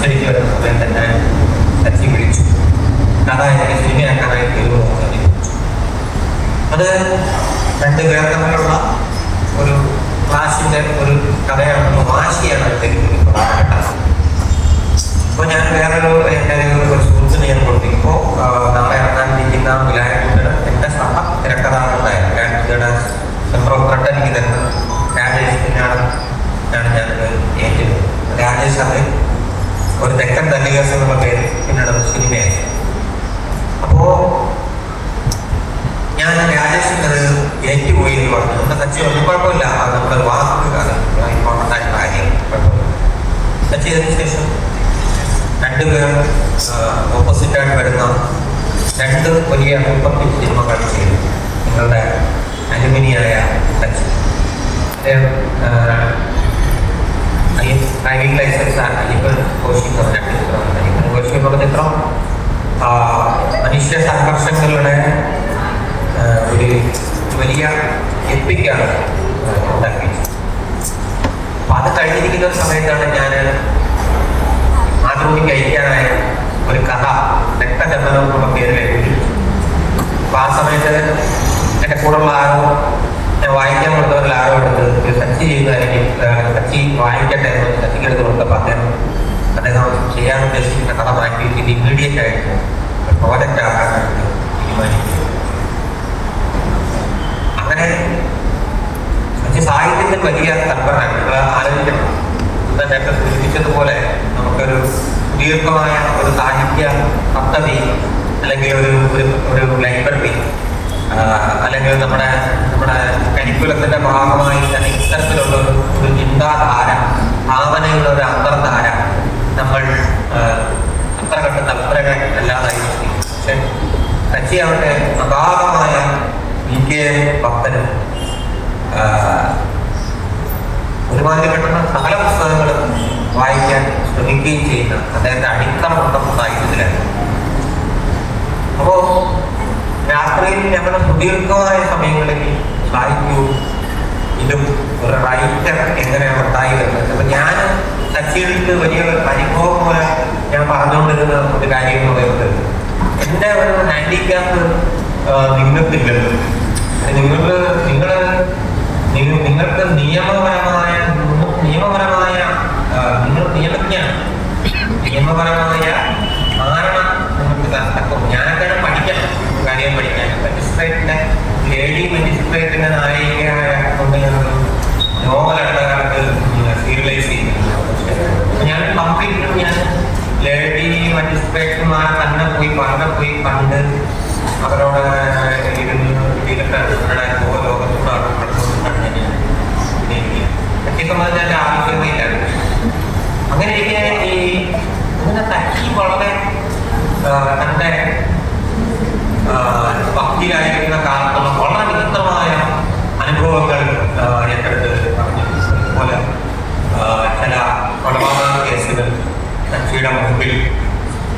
വരുന്ന സമയത്ത് തന്നെ തച്ചി പിടിച്ചു കഥ സിനിമ തീരുമോ? അത് രണ്ട് പേർ തമ്മിലുള്ള ഒരു ക്ലാസിന്റെ ഒരു കഥയാണ് വാശിയാണ് ഒരു പ്രധാനപ്പെട്ടത് അപ്പോൾ ഞാൻ വേറൊരു എന്റെ ഒരു സുഹൃത്തിന് ഞാൻ കൊടുത്തിപ്പോൾ നാളെ ഇറങ്ങാനിരിക്കുന്ന വിലായത്തിന്റെ എന്റെ സഹ സെൻട്രൽ ഓഫ് ഫ്രണ്ട് എനിക്ക് തരുന്ന രാജേഷ് പിന്നാണ് ആണ് ഞാനത് രാജേഷ് അത് ഒരു തെക്കൻ തന്നികാസ് എന്നുള്ള പേര് പിന്നീട് സിനിമയായി അപ്പോൾ ഞാൻ രാജേഷിന്റെ ഏറ്റുപോയി എന്ന് പറഞ്ഞു. നമ്മുടെ സച്ചി ഒന്നും കുഴപ്പമില്ല. അത് നമ്മുടെ വാക്ക് ഇമ്പോർട്ടന്റ് ആയിട്ടുള്ള കാര്യം സച്ചി അതിന് ശേഷം? രണ്ടുപേർ ഓപ്പോസിറ്റ് ആയിട്ട് വരുന്ന രണ്ട് വലിയ മുപ്പത്തി സിനിമകൾ ചെയ്തു. നിങ്ങളുടെ അലുമിനിയായ സച്ചി അദ്ദേഹം ഡ്രൈവിംഗ് ലൈസൻസ് അയ്യപ്പൻ കോശി എന്ന് പറഞ്ഞ ചിത്രം അയ്യപ്പൻ കോശി എന്ന് പറഞ്ഞ ചിത്രം മനുഷ്യ സംഘർഷങ്ങളുടെ ഒരു വലിയ എപ്പിക്കാണ് ഉണ്ടാക്കിയത്. അപ്പൊ അത് കഴിഞ്ഞിരിക്കുന്ന ഒരു സമയത്താണ് ഞാൻ മാതൃഭൂമിക്ക് അയക്കാനായ ഒരു കഥ രക്തചന്ദനം എന്നുള്ള പേരിൽ എഴുതി അപ്പൊ ആ സമയത്ത് എന്റെ കൂടെയുള്ള ആരോ ഞാൻ വായിക്കാൻ കൊടുത്തവരിൽ ആരോ എടുത്ത് സച്ചി ചെയ്തതായിരിക്കും ഏഹ് സച്ചി വായിക്കട്ടെ സച്ചിക്ക് എടുത്ത് കൊടുത്തപ്പോൾ അദ്ദേഹം അദ്ദേഹം ചെയ്യാൻ ഉദ്ദേശിക്കുന്ന കഥ മാറ്റി ഇത് ഇമ്മീഡിയറ്റ് ആയിട്ട് പ്രോജക്റ്റ് ആക്കാൻ തീരുമാനിച്ചു അങ്ങനെ സച്ചി സാഹിത്യത്തിൽ വലിയ തൽപരനാണ്. നിങ്ങൾ ആലോചിക്കണം. ഇന്ന് നേരത്തെ സൂചിപ്പിച്ചതുപോലെ നമുക്കൊരു ദീർഘമായ ഒരു സാഹിത്യ പദ്ധതി അല്ലെങ്കിൽ ഒരു- ഒരു ലൈബ്രറി അല്ലെങ്കിൽ നമ്മുടെ നമ്മുടെ കരിക്കുലത്തിന്റെ ഭാഗമായി തന്നെ ഇത്തരത്തിലുള്ള ഒരു ചിന്താധാര ഭാവനയുള്ള ഒരു അന്തർധാര നമ്മൾ അത്ര കണ്ട് തൽപരകൾ അല്ലാതായി പക്ഷെ കച്ചിയാവട്ടെ അഭാവമായ അപാരമായ വി കെ ഭക്തനും ഒരുമാതിരി കിട്ടുന്ന സകല പുസ്തകങ്ങളും വായിക്കാൻ ശ്രമിക്കുകയും ചെയ്യുന്ന അദ്ദേഹത്തെ അടിത്തറ ഉണ്ടെന്നുണ്ടായിരുന്നില്ല അപ്പോ രാത്രിയിൽ ഞങ്ങളുടെ സുദീർഘമായ സമയങ്ങളിൽ സാഹിത്യവും ഇതും ഒരു റൈറ്റർ എങ്ങനെയാണ് ഉണ്ടായി വരുന്നത് അപ്പൊ ഞാൻ സച്ചിയുടെ വലിയ അനുഭവം പോലെ ഞാൻ പറഞ്ഞുകൊണ്ടിരുന്ന ഒരു കാര്യം എന്ന് പറയുന്നത് എന്റെ ഒരു ഹാൻഡിക്യാപ്പ് നിങ്ങൾക്കില്ലല്ലോ നിങ്ങൾ നിങ്ങൾ നിങ്ങൾ- നിങ്ങൾക്ക് നിയമപരമായ നിയമപരമായ നിങ്ങൾ നിയമജ്ഞാണ് നിയമപരമായ ധാരണ നിങ്ങൾക്ക് പഠിക്കണം കാര്യം പഠിക്കാൻ മജിസ്ട്രേറ്റിന്റെ ലേഡി മജിസ്ട്രേറ്റിന്റെ നായികയായ കൊണ്ട് സീരിയലൈസ് ചെയ്യുന്നു ഞാൻ കംപ്ലീറ്റ് ഞാൻ ലേഡി മജിസ്ട്രേറ്റുമാരെ തന്നെ പോയി പറഞ്ഞ പോയി കണ്ട് അവരോട് ഇരുന്ന് ഇതിലൊക്കെ അങ്ങനെ ഈ ഇങ്ങനെ തക്കി വളരെ തന്റെ ആ, ഭക്തിയിലായിരിക്കുന്ന കാലത്തുള്ള വളരെ വിചിത്രമായ അനുഭവങ്ങൾ എന്റെ അടുത്ത് പറഞ്ഞു ചില കൊലപാതക കേസുകൾ കക്ഷിയുടെ മുമ്പിൽ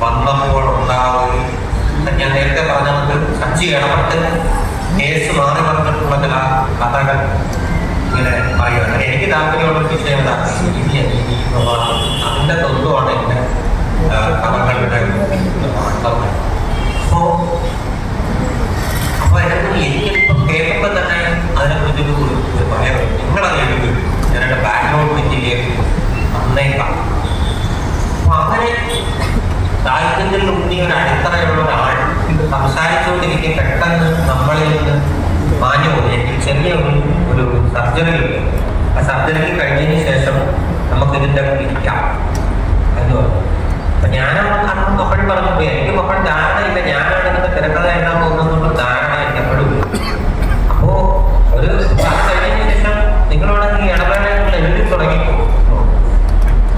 വന്നപ്പോൾ ഉണ്ടാവുകയും ഞാൻ നേരത്തെ പറഞ്ഞത് കക്ഷി ഇടപെട്ട് കേസ് മാറി പറഞ്ഞിട്ടുള്ള ചില കഥകൾ ഇങ്ങനെ പറയുക എനിക്ക് താല്പര്യമുള്ള വിഷയം നീതി എന്നുള്ളതാണ്. എന്റെ കഥകളുടെ അർത്ഥം അപ്പോ അപ്പൊ എനിക്ക് എനിക്കിപ്പോ കേൾക്കുമ്പോ തന്നെ അതിനെക്കുറിച്ചൊരു ഒരു ഭയം നിങ്ങളത് എഴുതുക ഞാൻ എന്റെ ബാക്ക്ഗ്രൗണ്ട് മെറ്റീരിയൽ നന്നേക്കാം അപ്പൊ അങ്ങനെ സാഹിത്യത്തിൽ ഉണ്ണി ഒരു അടിത്തറയുള്ള ഒരാൾ ഇത് സംസാരിച്ചുകൊണ്ടിരിക്കെ പെട്ടെന്ന് നമ്മളിൽ നിന്ന് മാഞ്ഞു പോയി. എനിക്ക് ചെറിയ ഒരു ഒരു സർജറി ആ സർജറി കഴിഞ്ഞതിന് ശേഷം നമുക്ക് ഇതിന്റെ ഇരിക്കാം എന്ന് പറഞ്ഞു അപ്പൊ ഞാനവിടെ കണ്ണു മക്കൾ പറഞ്ഞു പോയി എനിക്ക് മക്കൾ ധാരണയില്ല ഞാനാണ് ഇതിന്റെ തിരക്കഥ എഴുതാൻ പോകുന്നുള്ള ധാരണ എനിക്ക് എപ്പോഴും ഇല്ല. അപ്പോ ഒരു അത് കഴിഞ്ഞതിന് ശേഷം നിങ്ങളോട് ഈ ഇടവേളകൾ എഴുതി തുടങ്ങിപ്പോ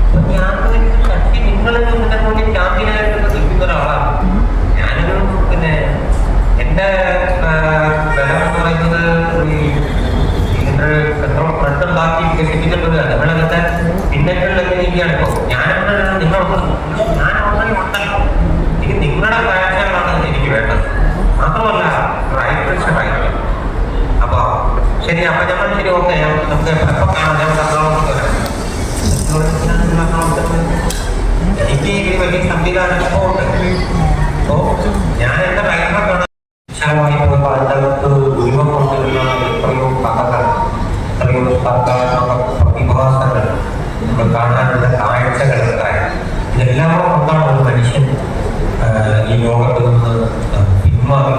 അപ്പൊ ഞാൻ വിചാരിച്ചു, ശശി നിങ്ങൾ ഇതിന്റെ മുന്നിൽ ചാമ്പ്യനായിട്ട് നിൽക്കുന്ന ഒരാളാണ് ഞാനൊരു പിന്നെ എന്റെ ആ, ബലം എന്ന് പറയുന്നത് ഈ ഇതിന്റെ എത്ര ഫ്രണ്ട് ഉണ്ടാക്കി വികസിപ്പിച്ചിട്ടുള്ളത് നമ്മളതിന്റെ പിന്നങ്ങളിലൊക്കെ ഇരിക്കുകയാണ് ഇപ്പൊ ഞാൻ നിങ്ങളൊക്കെ ഞാൻ ഓൾറെഡി ഉണ്ടല്ലോ എനിക്ക് നിങ്ങളുടെ കാഴ്ചകളാണ് എനിക്ക് വേണ്ടത് മാത്രമല്ല റൈറ്റ് റൈറ്റ് അപ്പൊ ശരി നമ്മൾ ശരി ഓക്കെ നമുക്ക് എപ്പോ കാണാം ഞാൻ എറണാകുളത്ത് വരാം. എനിക്ക് ചെയ്ത അനുഭവമുണ്ട് അപ്പോ ഞാൻ എന്റെ ബാക്ക്ഗ്രൗണ്ടാണ് വിശാലമായി പോയപ്പോൾ അതിനകത്ത് ദുരിതം കൊണ്ടുവരുന്ന എത്രയോ കഥകൾ എത്രയോ സർഗാത്മക പ്രതിഭാസങ്ങൾ നമ്മൾ കാണാനുള്ള ഇതെല്ലാം കൂടെ കൊണ്ടാണ് ഒരു മനുഷ്യൻ ഈ ലോകത്ത് നിന്ന് പിന്മാറി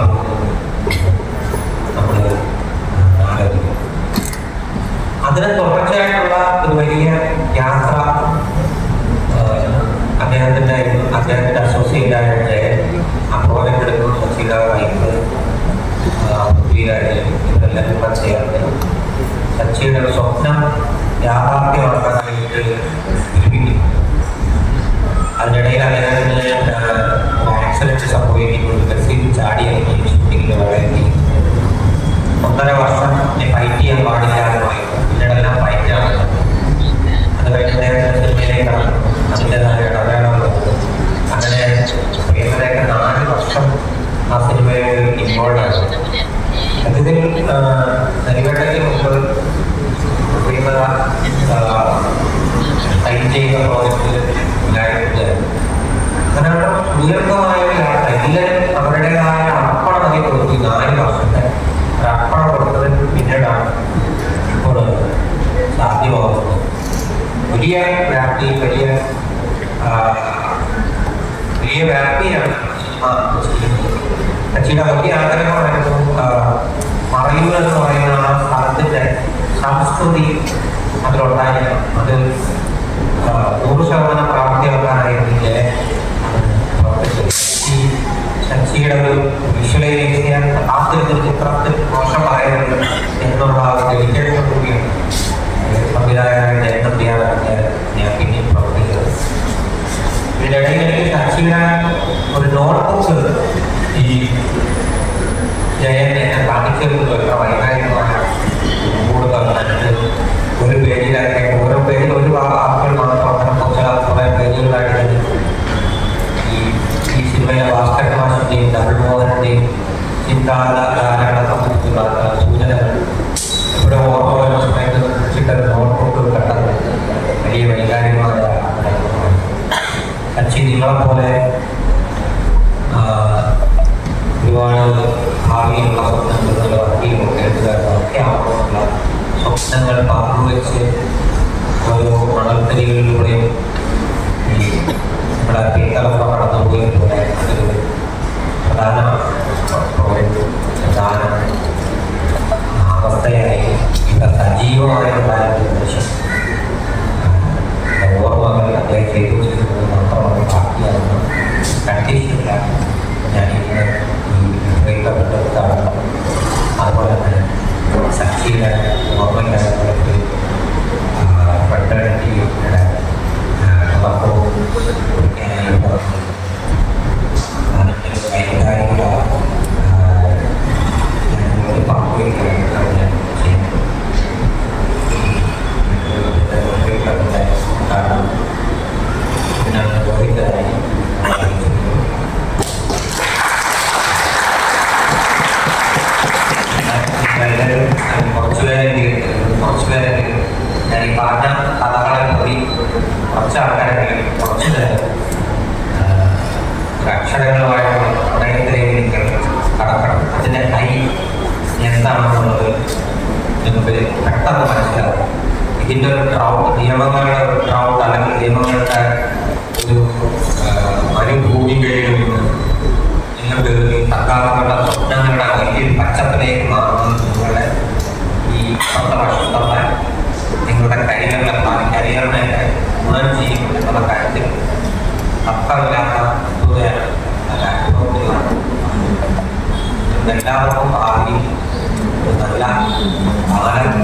അതിന് തുടർച്ചയായിട്ടുള്ള ഒരു വലിയ യാത്ര ആ, അദ്ദേഹത്തിന്റെ അദ്ദേഹത്തിന്റെ അസോസിയേറ്റ് ആയ ജയൻ അപ്രോജക്ട് എടുക്കുന്ന ശശിക വൈഫ് പൃഥ്വിരാജ് ഇവരെല്ലാം കൂടെ ചേർന്ന്. സച്ചിയുടെ സ്വപ്നം യാഥാർത്ഥ്യമാക്കാനായിട്ട് ഒരുമിക്കും. അതിനിടയിൽ അദ്ദേഹത്തിന് ആക്സിഡന്റ് സംഭവിക്കുന്നു ബസ്സിൽ ചാടി ഇറങ്ങി ഷൂട്ടിങ്ങിൽ വളരെയധികം ഒന്നര വർഷം ഫൈറ്റ് ചെയ്യാൻ പാടില്ലാതെ പിന്നീടെല്ലാം ഫൈറ്റാണ് അത് കഴിഞ്ഞ് അദ്ദേഹത്തിന്റെ സിനിമയിലേക്ക് കടന്നു അതിന്റെതായ ഇടവേളകൾ അങ്ങനെ പ്രിയതയൊക്കെ നാല് വർഷം ആ സിനിമയിൽ ഇൻവോൾവ് ആയിരുന്നു സത്യത്തിൽ നരിവേട്ടയ്ക്ക് മുമ്പ് പ്രേമത ഫൈറ്റ് ചെയ്യുന്ന പ്രോജക്റ്റ് ഉണ്ടായിരുന്നില്ലായിരുന്നു അങ്ങനെയുള്ള ദീർഘമായ എല്ലാവരും അവരുടേതായ അർപ്പണം അതിൽ കൊടുത്തു. നാല് വർഷത്തെ അർപ്പണം പിന്നീടാണ് ഇപ്പോൾ സാധ്യമാകുന്നത്. വലിയ വ്യാപ്തി വലിയ വലിയ വ്യാപ്തിയാണ് സിനിമ സച്ചിയുടെ വലിയ ആഗ്രഹമായിരുന്നു മറയൂർ എന്ന് പറയുന്ന ആ സ്ഥലത്തിന്റെ സംസ്കൃതി അതിലുണ്ടായിരുന്നു. അത് നൂറ് ശതമാനം പ്രാപ്തിയാക്കാനായിരുന്നില്ലേ? ഈ ശശിയുടെ ഒരു വിഷ്വലൈസേഷൻ ആദ്യത്തെ ചിത്രത്തിൽ മോശമായത് എന്നുള്ള ആ ഒരു ഡെലിക്കേഷൻ കൂടിയാണ്. സംവിധായകനായ ജയനന്ദിയാണ് ഞാൻ പിന്നെയും പ്രവർത്തിക്കുന്നത് ഇതിനിടയിൽ എനിക്ക് ഒരു നോട്ട്ബുക്ക് ഈ ജയൻ എന്നെ കാണിച്ചിരുന്നത് വൈകാരികമാണ് കൂടുതൽ ഒരു പേജിലായിട്ട് ഓരോ പേജിൽ ഒരു വാക്കുകൾ മാത്രം അങ്ങനെ കുറച്ച് കുറേ പേജുകളായിട്ട് സിനിമയിലെ ഭാസ്കരൻ മാഷിന്റെയും ഡബിൾ ചിന്താധാരകളെ സംബന്ധിച്ചുള്ള സൂചനകൾ ഇവിടെ ഓർമ്മ സമയത്ത് വെച്ചിട്ട് നോട്ട്ബുക്ക് കണ്ടത് വലിയ വൈകാരികമായ അനുഭവമാണ്. സച്ചി നിങ്ങളെ പോലെ ആ, ഒരുപാട് ഭാവിയിലുള്ള സ്വപ്നങ്ങൾ വക്കീലും എഴുതുകാരും ഒക്കെ ആവുമ്പോഴുള്ള സ്വപ്നങ്ങൾ പങ്കുവെച്ച് ഓരോ മണൽത്തരികളിലൂടെയും ഈ നമ്മുടെ പിന്തലമുറ കടന്നുപോയതുപോലെ അതൊരു പ്രധാന ഒരു പ്രധാന അവസ്ഥയായി ഇവിടെ സജീവമായിട്ടുണ്ടായ ഒരു മനുഷ്യൻ ഓർമ്മകൾ അദ്ദേഹം ചെയ്തു ചെയ്തത് മാത്രമാണ് ബാക്കിയാണെന്ന് കണ്ടിട്ടില്ല ഞാൻ ഇന്ന് ഈ വിവേകപ്പെട്ടതാണ് അതുപോലെ തന്നെ സച്ചിയുടെ ഓർമ്മയിലായപ്പോഴൊക്കെ പെട്ടെന്നിയുടെ സംഭവം കുറിക്കാനായി പറഞ്ഞു അതിന്റെ ഒരു വൈകാരിക ഒരു പങ്കുവയ്ക്കുകയാണ് ഞാൻ ചെയ്യുന്നത് കാരണം ഞാൻ ഗോവിന്ദനായി കുറച്ചുപേരെ കുറച്ചുപേരെ ഞാൻ ഈ പറഞ്ഞ കഥകളെ കൂടി കുറച്ച് ആൾക്കാരെങ്കിലും കുറച്ച് പേര് അക്ഷരങ്ങളുമായിട്ടുള്ള പ്രണയത്തിലേക്ക് നിങ്ങൾ കടക്കണം അതിന്റെ കൈ എന്താണെന്നുള്ളത് നിങ്ങൾക്ക് പെട്ടെന്ന് മനസ്സിലാവും ഇതിന്റെ ഒരു ട്രൗട്ട് നിയമങ്ങളുടെ ഒരു ട്രൗട്ട് അല്ലെങ്കിൽ നിയമങ്ങളുടെ ഒരു അനുഭൂമികയിൽ നിന്ന് നിങ്ങൾക്ക് തക്കാളങ്ങളുടെ സ്വപ്നങ്ങളുടെ വലിയൊരു പച്ചപ്പിലേക്ക് മാറുന്നത് നിങ്ങളുടെ ഈ പത്ത് വർഷത്തുള്ള നിങ്ങളുടെ കരിയറിനെ കരിയറിനെ ഗുണം ചെയ്യും എന്നുള്ള കാര്യത്തിൽ തക്കമില്ലാത്ത വസ്തുതയാണ് നല്ല അനുഭവത്തിലാണ് എല്ലാവർക്കും ഭാവി നല്ല കാലം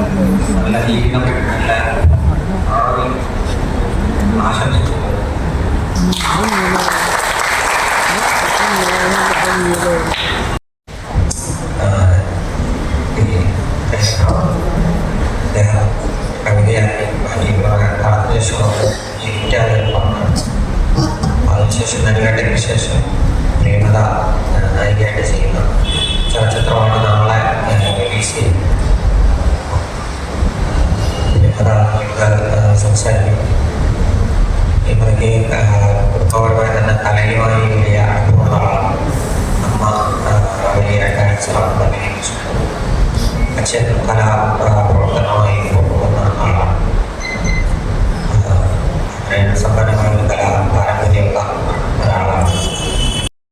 നല്ല ജീവിതം നല്ല ഭാവി ആശംസിക്കുന്നു. നടികേട്ടയ്ക്ക് ശേഷം പ്രേമത ആഹ് നായികയായിട്ട് ചെയ്യുന്ന ചലച്ചിത്രമാണ് നാളെ റിലീസ് ചെയ്യുന്നത് പ്രേമത നമുക്ക് ആഹ് സംസാരിക്കും ഇവർക്ക് കുടുംബ സ്വാഭാവികമായി തന്നെ കലയുമായി വലിയ അടുപ്പമുള്ള ആളാണ് അമ്മ ആ, വലിയ ഡാൻസ് വളരെ ഇഷ്ടം അച്ഛൻ കലാ ആ, പ്രവർത്തനവുമായി പോകുന്ന ആളാണ് ആ, അങ്ങനെ സമ്പന്നമായ ഒരു കലാ പാരമ്പര്യമുള്ള ഒരാളാണ്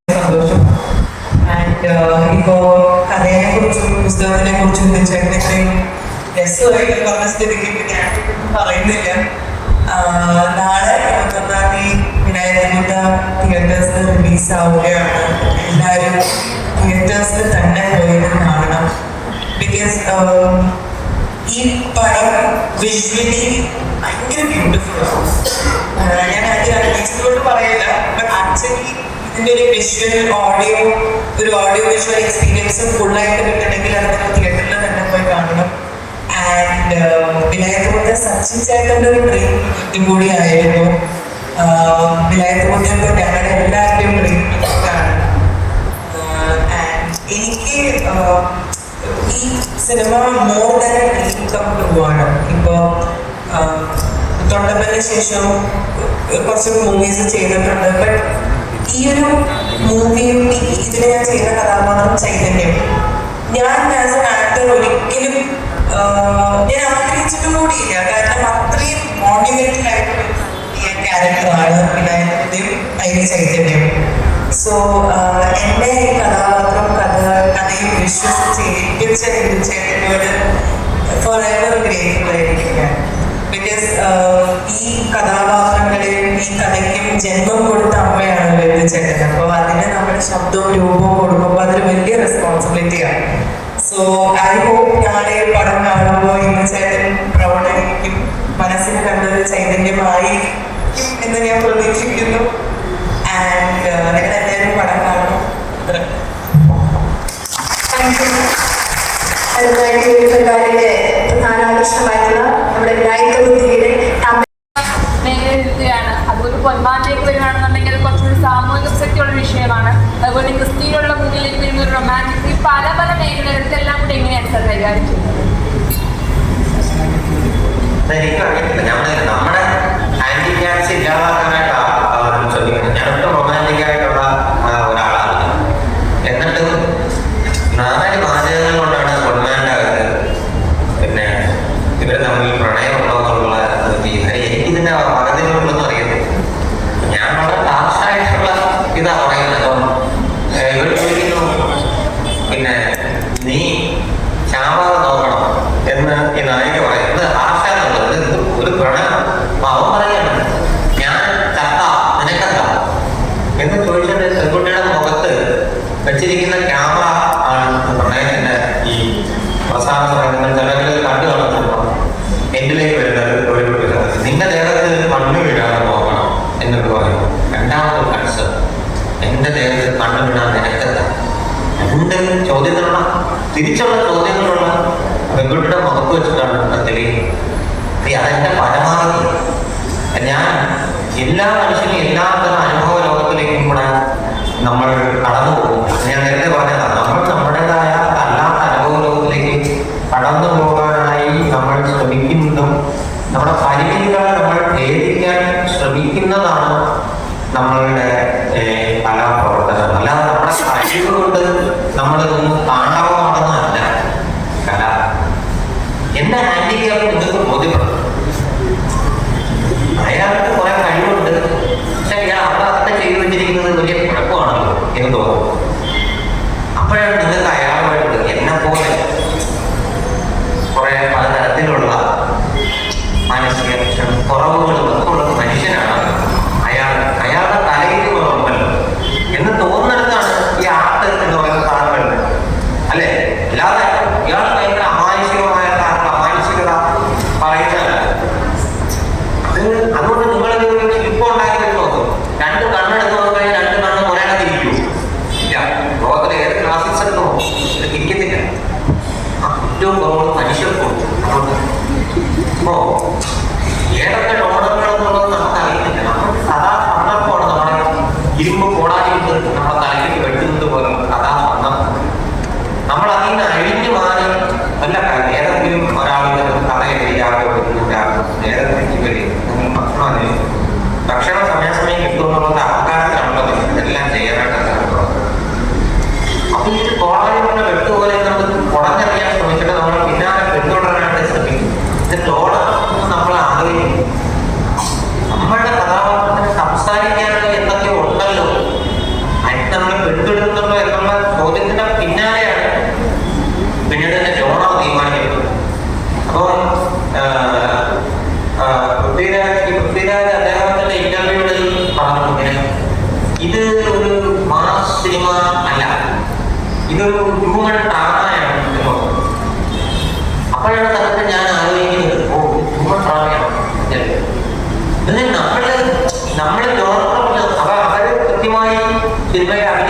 സന്തോഷം ആൻഡ് ഇപ്പോ കഥയെ കുറിച്ചും പുസ്തകത്തിനെ കുറിച്ചും ചേട്ടൻ ഇത്രയും രസമായിട്ട് പറഞ്ഞ സ്ഥിതിക്ക് ഇപ്പൊ ഞാൻ പറയുന്നില്ല ആഹ് നാളെ ഇരുപത്തൊന്നാം തീയതി വിനായകമുട്ട തിയേറ്റേഴ്സിൽ റിലീസ് ആവുകയാണ് എല്ലാവരും തിയേറ്റേഴ്സിൽ തന്നെ പോയത് കാണണം. ബിക്കോസ് ഈ പടം വിഷ്വലി ഭയങ്കര ബ്യൂട്ടിഫുൾ ആണ്. ഞാൻ ആദ്യം അനീസിനോട് പറയില്ല ബട്ട് ആക്ച്വലി ഇതിന്റെ ഒരു വിഷ്വൽ ഓഡിയോ ഒരു ഓഡിയോ വിഷ്വൽ എക്സ്പീരിയൻസ് ഫുള്ളായിട്ട് കിട്ടണമെങ്കിൽ അത് നമ്മൾ തിയേറ്ററിൽ തന്നെ പോയി കാണണം. ആൻഡ് വിനായകമുദ്ര സച്ചിൻ ചേട്ടന്റെ ഒരു ഡ്രീം കൂടി ആയിരുന്നു. വിനായകമുദ്ര ഇപ്പോൾ ഞങ്ങളുടെ എല്ലാവരുടെയും ഡ്രീം ആണ് ആൻഡ് എനിക്ക് ഈ cinema more than income come to ആണ്. ഇപ്പോൾ തൊണ്ടപ്പന് ശേഷം കുറച്ച് മൂവീസ് ചെയ്തിട്ടുണ്ട്. ബട്ട് ഈ ഒരു മൂവിയും ഇതിൽ ഞാൻ ചെയ്യുന്ന കഥാപാത്രം ചൈതന്യം. ഞാൻ ആസ് എൻ ആക്ടർ ഒരിക്കലും ഞാൻ ആഗ്രഹിച്ചിട്ടും കൂടിയില്ല. കാരണം അത്രയും മോണ്യുമെന്റൽ ആയിട്ടുള്ള ക്യാരക്ടറാണ് വിനായകന്റെയും അതിന് ചൈതന്യം. സോ എന്റെ കഥാപാത്രം കഥ കഥയും വിശ്വസിച്ച് ഏൽപ്പിച്ച ചേട്ടനോട് ഫോർ എവർ ഗ്രേറ്റ്ഫുൾ ഞാൻ. ബിക്കോസ് ഈ കഥാപാത്രങ്ങളെയും ഈ കഥയ്ക്കും ജന്മം കൊടുത്ത അമ്മയാണ് ലളിത ചേട്ടൻ. അപ്പോൾ അതിന് നമ്മുടെ ശബ്ദവും രൂപവും കൊടുക്കുമ്പോൾ അതൊരു വലിയ റെസ്പോൺസിബിലിറ്റിയാണ് സോ ഐ ഹോപ്പ് നാളെ പടം കാണുമ്പോൾ ഇന്ന് ചേട്ടൻ പ്രൗഢായിരിക്കും മനസ്സിൽ കണ്ടൊരു ചൈതന്യമായിരിക്കും എന്ന് ഞാൻ പ്രതീക്ഷിക്കുന്നു. ആൻഡ് നിങ്ങൾ എല്ലാവരും പടം കാണണം അത്ര. അതുമായിട്ട് ഈ പരിപാടിയുടെ പ്രധാന ആകർഷണമായിട്ടുള്ള നമ്മുടെ വിനായക ബുദ്ധിയുടെ അതുപോലെ പൊന്മാനിലേക്ക് വരികയാണെന്നുണ്ടെങ്കിൽ അത് കുറച്ചുകൂടി സാമൂഹിക ശക്തിയുള്ള വിഷയമാണ്. അതുപോലെ ക്രിസ്ത്യനുള്ള മുന്നിലേക്ക് വരുന്ന ഒരു റൊമാന്റിക് ഈ പല പല ഇതെല്ലാം കൂടി എങ്ങനെയാണ് സാർ കൈകാര്യം ചെയ്യുന്നത്? നമ്മുടെ से जावा करा എന്റെ നേരത്തെ മണ്ണ് വീണാൽ നിനക്കെന്താ രണ്ട് ചോദ്യങ്ങളുള്ള തിരിച്ചുള്ള ചോദ്യങ്ങളുള്ള പെൺകുട്ടിയുടെ മുഖത്ത് വെച്ചിട്ടാണ് ഈ അതെന്റെ പരമാവധി. ഞാൻ എല്ലാ മനുഷ്യനും എല്ലാ തരം അനുഭവ ലോകത്തിലേക്കും കൂടെ നമ്മൾ കടന്നു പോകും ഞാൻ നേരത്തെ പറഞ്ഞതാണ് നമ്മൾ നമ്മുടേതായ അല്ലാത്ത അനുഭവ ലോകത്തിലേക്ക് കടന്നു എന്റെ ഹാൻഡിക്യാപ്പ് നിങ്ങൾക്ക് ബോധ്യപ്പെടും. അയാൾക്ക് കുറെ കഴിവുണ്ട്. പക്ഷെ അയാൾ അവിടെ ചെയ്തു വെച്ചിരിക്കുന്നത് വലിയ കുഴപ്പമാണല്ലോ എന്ന് തോന്നുന്നു അപ്പോഴാണ് നിങ്ങൾക്ക് അയാളുമായിട്ട് എന്നെ പോലെ കുറെ പലതരത്തിലുള്ള മാനസിക ക്ഷമ- നമ്മൾ നമ്മൾ നോർമൽ അവർ കൃത്യമായി സിനിമയുടെ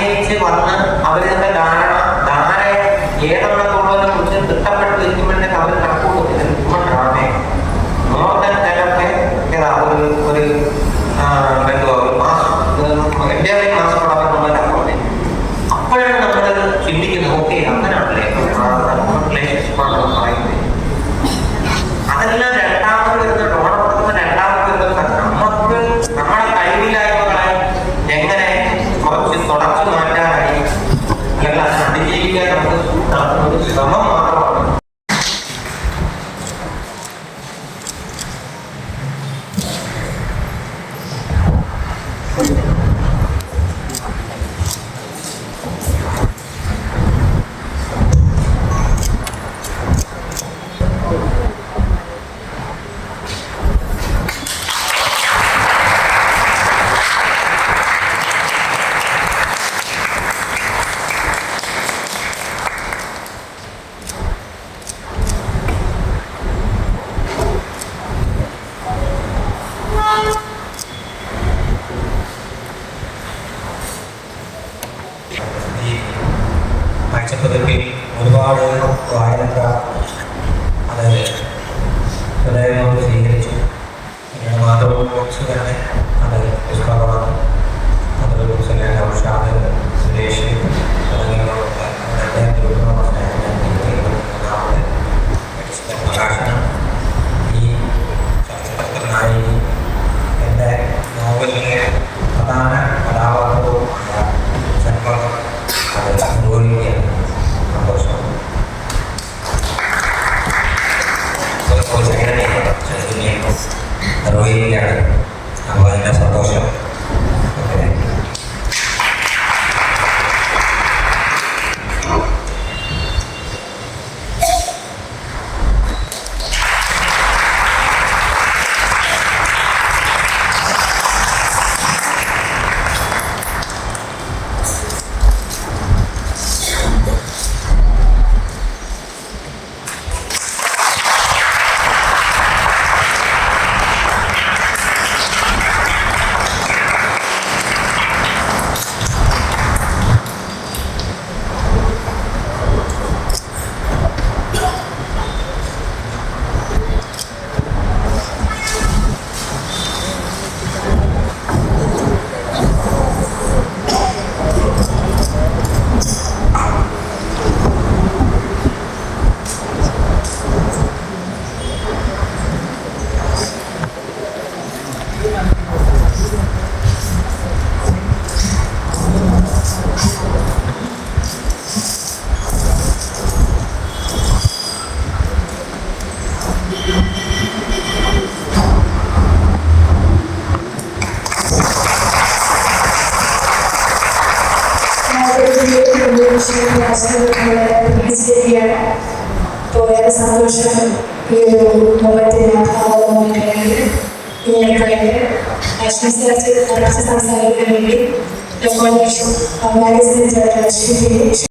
ಇದು ಒಂಬತ್ತಿನ ಸಂಸ್ಥೆ ಸಂಸ್ಥೆ